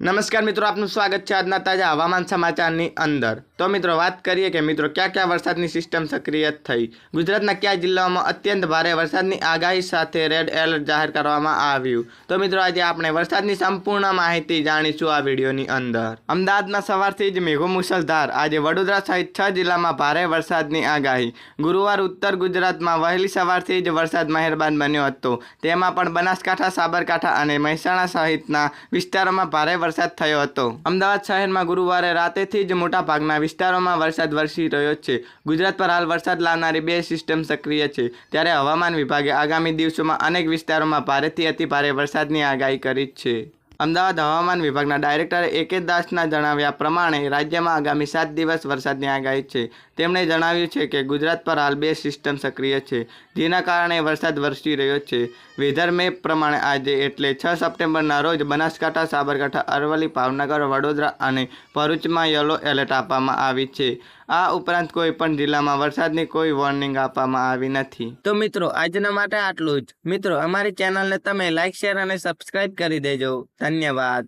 નમસ્કાર મિત્રો, આપનું સ્વાગત છે આજના તાજા હવામાન સમાચારની અંદર. તો મિત્રો, વાત કરીએ કે મિત્રો, ક્યાં ક્યાં વરસાદની સિસ્ટમ સક્રિય થઈ? ગુજરાતના કયા જિલ્લાઓમાં અત્યંત ભારે વરસાદની આગાહી સાથે રેડ એલર્ટ જાહેર કરવામાં આવ્યું? તો મિત્રો, આજે આપણે વરસાદની સંપૂર્ણ માહિતી જાણીશું આ વિડીયોની અંદર. અમદાવાદમાં સવારથી જ મેઘો મુસલધાર આજે વડોદરા સહિત છ જિલ્લામાં ભારે વરસાદની આગાહી. ગુરુવાર ઉત્તર ગુજરાતમાં વહેલી સવારથી જ વરસાદ મહેરબાન બન્યો હતો. તેમાં પણ બનાસકાંઠા, સાબરકાંઠા અને મહેસાણા સહિતના વિસ્તારોમાં ભારે વરસાદ થયો હતો. અમદાવાદ શહેરમાં ગુરુવારે રાતેથી જ મોટા ભાગના વિસ્તારોમાં વરસાદ વરસી રહ્યો છે. ગુજરાત પર હાલ વરસાદ લાવનારી બે સિસ્ટમ સક્રિય છે. ત્યારે હવામાન વિભાગે આગામી દિવસોમાં અનેક વિસ્તારોમાં ભારેથી અતિભારે વરસાદની આગાહી કરી છે. અમદાવાદ હવામાન વિભાગના ડાયરેક્ટર એકે દાસના જણાવ્યા પ્રમાણે રાજ્યમાં આગામી સાત દિવસ વરસાદની આગાહી છે. તેમણે જણાવ્યું છે કે ગુજરાત પર હાલ બે સિસ્ટમ સક્રિય છે, જેના કારણે વરસાદ વરસી રહ્યો છે. વેધર મેપ પ્રમાણે આજે એટલે છ સપ્ટેમ્બરના રોજ બનાસકાંઠા, સાબરકાંઠા, અરવલ્લી, ભાવનગર, વડોદરા અને ભરૂચમાં યલો એલર્ટ આપવામાં આવી છે. આ ઉપરાંત કોઈ પણ જિલ્લામાં વરસાદની કોઈ વોર્નિંગ આપવામાં આવી નથી. તો મિત્રો, આજના માટે આટલું જ. મિત્રો, અમારી ચેનલને તમે લાઇક શેર અને સબસ્ક્રાઇબ કરી દેજો. ધન્યવાદ.